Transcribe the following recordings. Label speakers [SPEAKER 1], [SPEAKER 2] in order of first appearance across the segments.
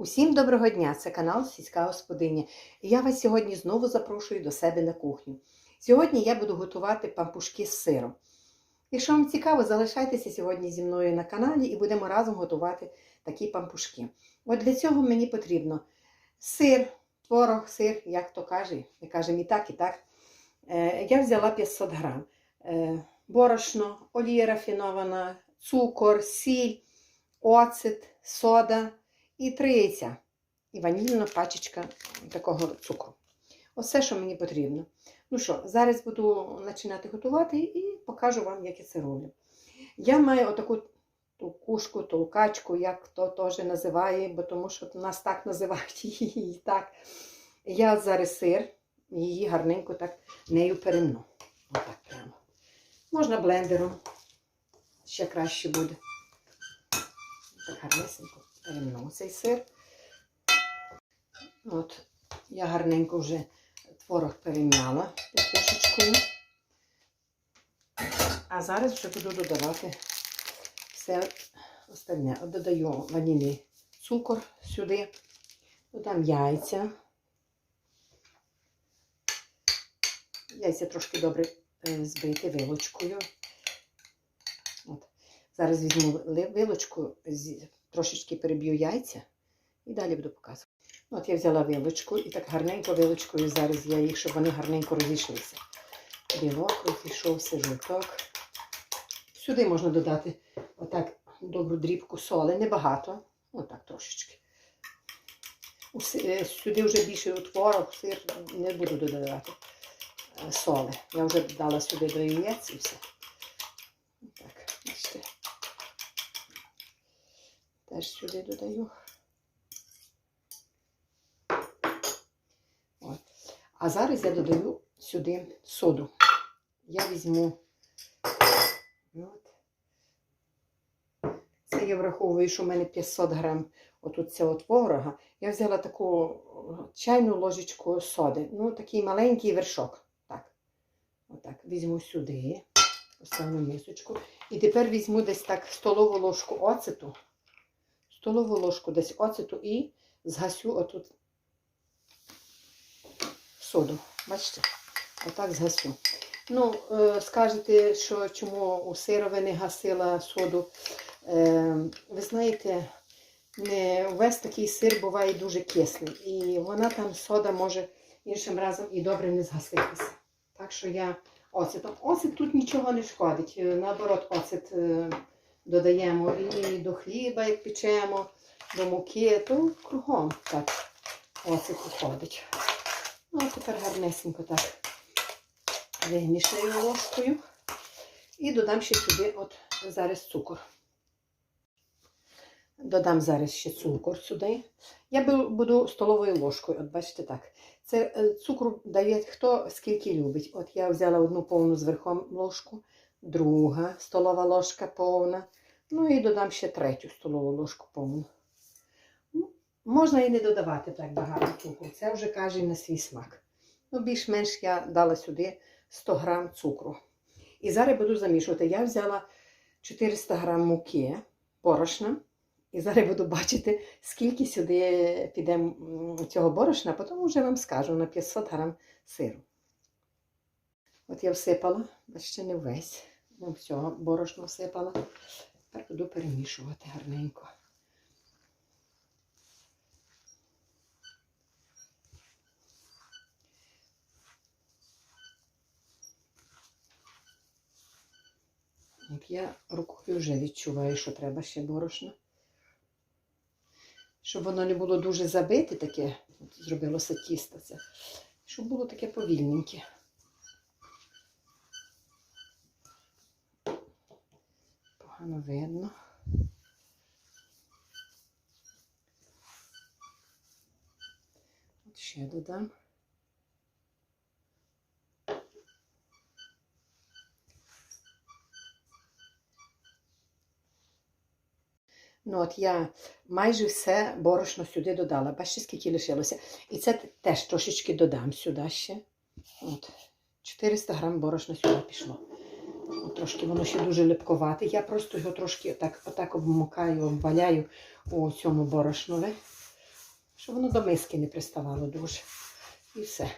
[SPEAKER 1] Усім доброго дня! Це канал Сільська Господиня. І я вас сьогодні знову запрошую до себе на кухню. Сьогодні я буду готувати пампушки з сиром. Якщо вам цікаво, залишайтеся сьогодні зі мною на каналі і будемо разом готувати такі пампушки. От для цього мені потрібно сир, творог, сир, як то каже, ми кажемо і так, і так. Е, Я взяла 500 грам. Е, Борошно, олія рафінована, цукор, сіль, оцет, сода і три яйця. І ванільна пачечка такого цукру. Оце, що мені потрібно. Ну що, зараз буду починати готувати і покажу вам, як я це роблю. Я маю отаку толкушку, толкачку, як хто теж називає, бо тому що нас так називають її так. Я зараз сир, її гарненько так нею перемну. Отак прямо. Можна блендером, ще краще буде. Так гарнесенько перемну цей сир. От, я гарненько вже творог перем'яла кошечкою. А зараз вже буду додавати все остальне. Додаю ванільний цукор сюди, додам яйця. Яйця трошки добре е, збити вилочкою. От. Зараз візьму вилочку, трошечки переб'ю яйця і далі буду показувати. От я взяла вилочку і так гарненько вилочкою зараз я їх, щоб вони гарненько розійшлися. Білок розійшовся, жовток. Сюди можна додати отак добру дрібку соли, небагато, отак трошечки. Е, Сюди вже більше у сир не буду додавати е, соли. Я вже дала сюди до яєць і все. Так, бачите. Теж сюди додаю. От. А зараз я додаю сюди соду. Я візьму. От. Це я враховую, що в мене 500 грам отут цього творога. Я взяла таку чайну ложечку соди. Ну, такий маленький вершок. Так. Отак. Візьму сюди, поставлю мисочку. І тепер візьму десь так столову ложку оцету. Столову ложку десь оцету і згасю отут соду. Бачите? Отак згасю. Ну, е, скажете, що чому у сирови не гасила соду. Е, ви знаєте, весь такий сир буває дуже кислий. І вона там сода може іншим разом і добре не згаситися. Так що я оцетом. Оцет тут нічого не шкодить. Е, Наоборот, оцет додаємо і до хліба, як печемо, до муки, то кругом так оцет виходить. Ну, а тепер гарнесенько так вимішаю ложкою. І додам ще сюди от зараз цукор. Додам зараз ще цукор сюди. Я буду столовою ложкою, от бачите так. Це е, цукру дає хто скільки любить. От я взяла одну повну зверхом ложку, друга столова ложка повна. Ну і додам ще третю столову ложку повну. Ну, Можна і не додавати так багато цукру. Це вже каже на свій смак. Ну, більш-менш я дала сюди 100 грам цукру. І зараз буду замішувати. Я взяла 400 грам муки, борошна. І зараз буду бачити, скільки сюди піде цього борошна, а потім вже вам скажу на 500 грам сиру. От я всипала, бачите, не весь. Ну, всього борошно всипала. Тепер буду перемішувати гарненько. От я рукою вже відчуваю, що треба ще борошно. Щоб воно не було дуже забите таке, зробилося тісто це. Щоб було таке повільненьке. Погано видно. От ще додам. Ну, от я майже все борошно сюди додала. Бачите, скільки лишилося. І це теж трошечки додам сюди ще. От. 400 грам борошна сюди пішло. Трошки воно ще дуже липковате. Я просто його трошки отак, отак обмокаю, обваляю у цьому борошнові. щоб воно до миски не приставало дуже. І все.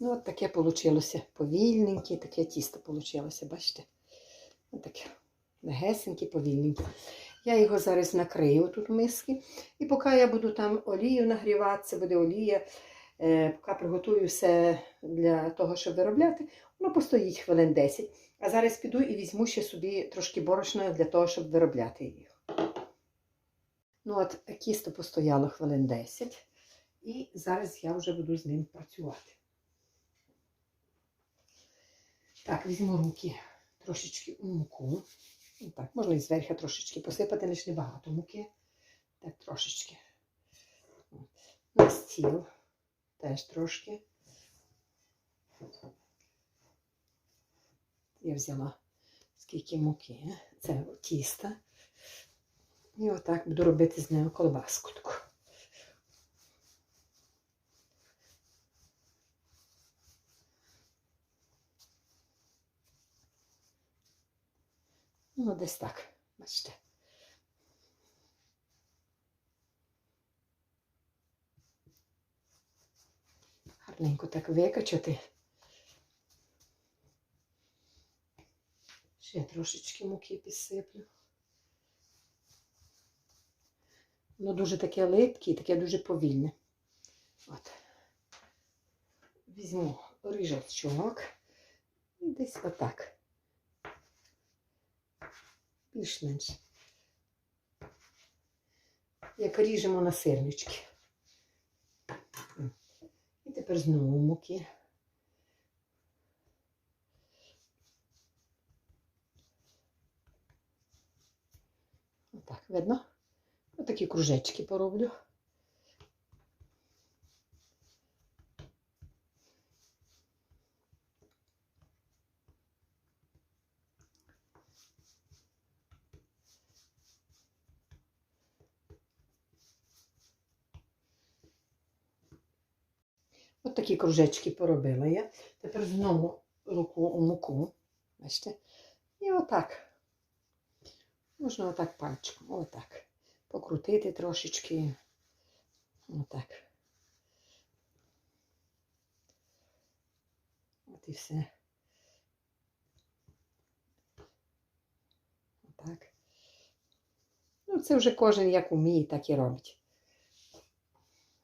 [SPEAKER 1] Ну, от таке вийшло. Повільненьке, таке тісто вийшло, бачите? Ось таке легесеньке, повільненьке. Я його зараз накрию тут в миски. І поки я буду там олію нагрівати, це буде олія, е, поки приготую все для того, щоб виробляти, воно постоїть хвилин 10. А зараз піду і візьму ще собі трошки борошна для того, щоб виробляти їх. Ну от, кісто постояло хвилин 10. І зараз я вже буду з ним працювати. Так, візьму руки трошечки у муку. Ну, Так, можна і зверху трошечки посипати, лише небагато муки. Так, трошечки. На стіл теж трошки. Я взяла скільки муки. Це тіста. І отак буду робити з нею колбаску таку. Ну, десь так, бачите. Гарненько так викачати. Ще трошечки муки підсиплю. Воно дуже таке липке і таке дуже повільне. От. Візьму ріжачок і десь отак більш-менш. Як ріжемо на сирнички. І тепер знову муки. Отак, видно? Отакі кружечки пороблю. От такі кружечки поробила я. Тепер знову руку у муку. Бачите? І отак. Можна отак пальчиком. Отак. Покрутити трошечки. Отак. От і все. Отак. Ну, це вже кожен як уміє, так і робить.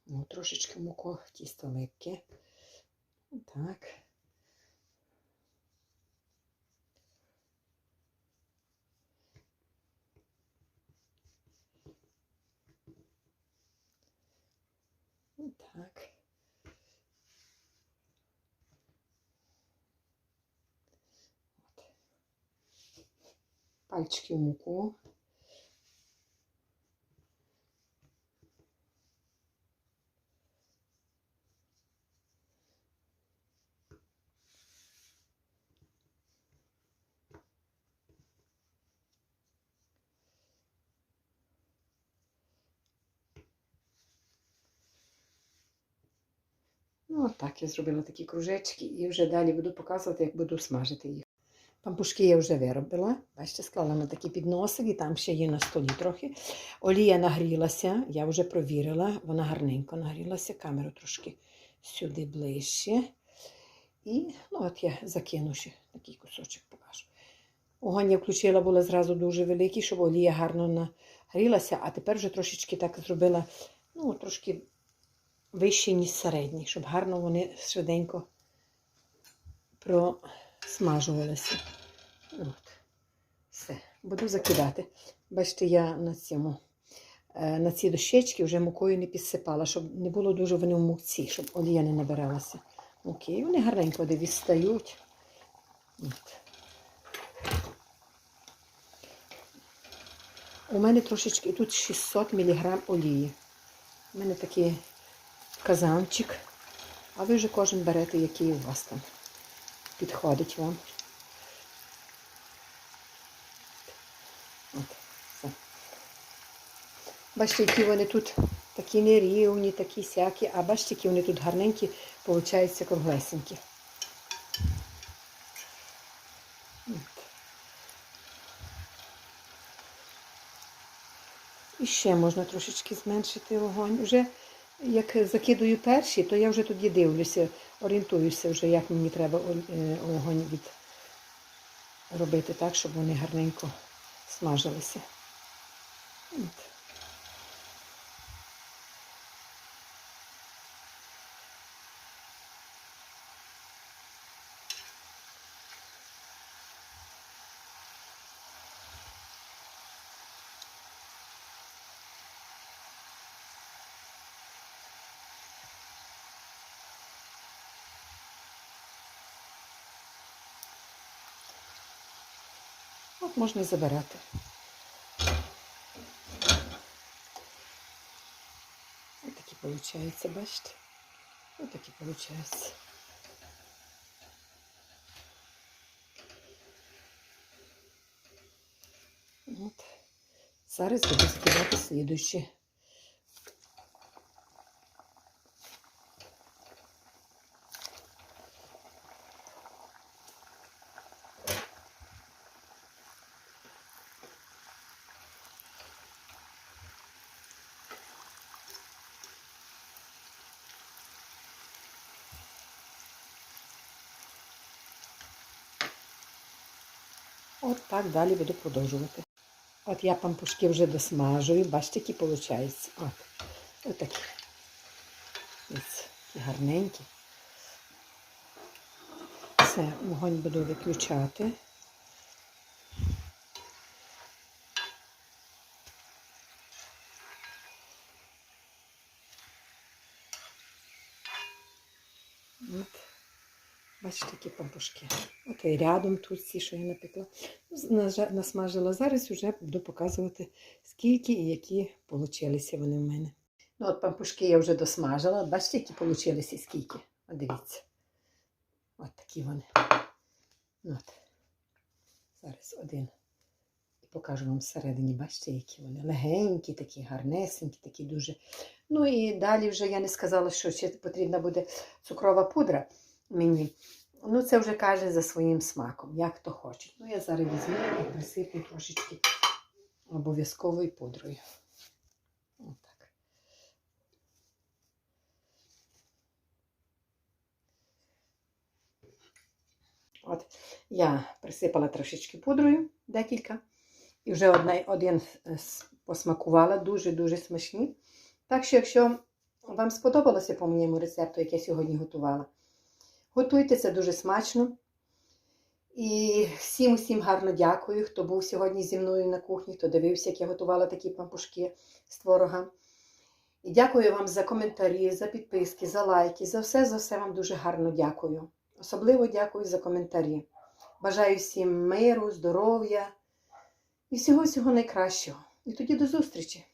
[SPEAKER 1] Ну, трошечки муку, тісто липке. Так. Так. От. Пальчики в муку. Ну, от так я зробила такі кружечки і вже далі буду показувати, як буду смажити їх. Пампушки я вже виробила. Бачите, склала на такі підносики, там ще є на столі трохи. Олія нагрілася, я вже провірила, вона гарненько нагрілася, камеру трошки сюди ближче. І ну, от я закину ще такий кусочок покажу. Огонь я включила, було зразу дуже великий, щоб олія гарно нагрілася, а тепер вже трошечки так зробила, ну, трошки вищі, ніж середні, щоб гарно вони швиденько просмажувалися. От. Все, буду закидати. Бачите, я на цьому, е, на ці дощечки вже мукою не підсипала, щоб не було дуже вони в муці, щоб олія не набиралася. Окей, вони гарненько де відстають. От. У мене трошечки тут 600 мг олії. У мене такий казанчик. А ви вже кожен берете, який у вас там підходить вам. От, все. Бачите, які вони тут такі нерівні, такі сякі, а бачите, які вони тут гарненькі, получаються круглесенькі. І ще можна трошечки зменшити вогонь. Уже як закидую перші, то я вже тоді дивлюся, орієнтуюся вже, як мені треба е, від робити так, щоб вони гарненько смажилися. От. можна і забирати. Ось такі виходить, бачите? Ось такі виходить. От. Зараз буду закидати слідуючі. От так далі буду продовжувати. От я пампушки вже досмажую, бачите, які виходять. От. От такі. Ось, такі гарненькі. Все, вогонь буду виключати. От. Бачите, які пампушки. От і рядом тут ці, що я напекла. Ну, Насмажила. Зараз вже буду показувати, скільки і які получилися вони в мене. Ну, от пампушки я вже досмажила. Бачите, які получилися скільки. От дивіться. От такі вони. Ну, От. Зараз один. І покажу вам всередині, бачите, які вони. Легенькі, такі, гарнесенькі, такі дуже. Ну і далі вже я не сказала, що ще потрібна буде цукрова пудра мені. Ну, це вже каже за своїм смаком, як то хоче. Ну, я зараз візьму і присиплю трошечки обов'язковою пудрою. Отак. От я присипала трошечки пудрою, декілька. І вже одна, один посмакувала, дуже-дуже смачні. Так що, якщо вам сподобалося по моєму рецепту, який я сьогодні готувала, Готуйте це дуже смачно. І всім усім гарно дякую, хто був сьогодні зі мною на кухні, хто дивився, як я готувала такі пампушки з творога. І дякую вам за коментарі, за підписки, за лайки, за все, за все вам дуже гарно дякую. Особливо дякую за коментарі. Бажаю всім миру, здоров'я і всього-всього найкращого. І тоді до зустрічі!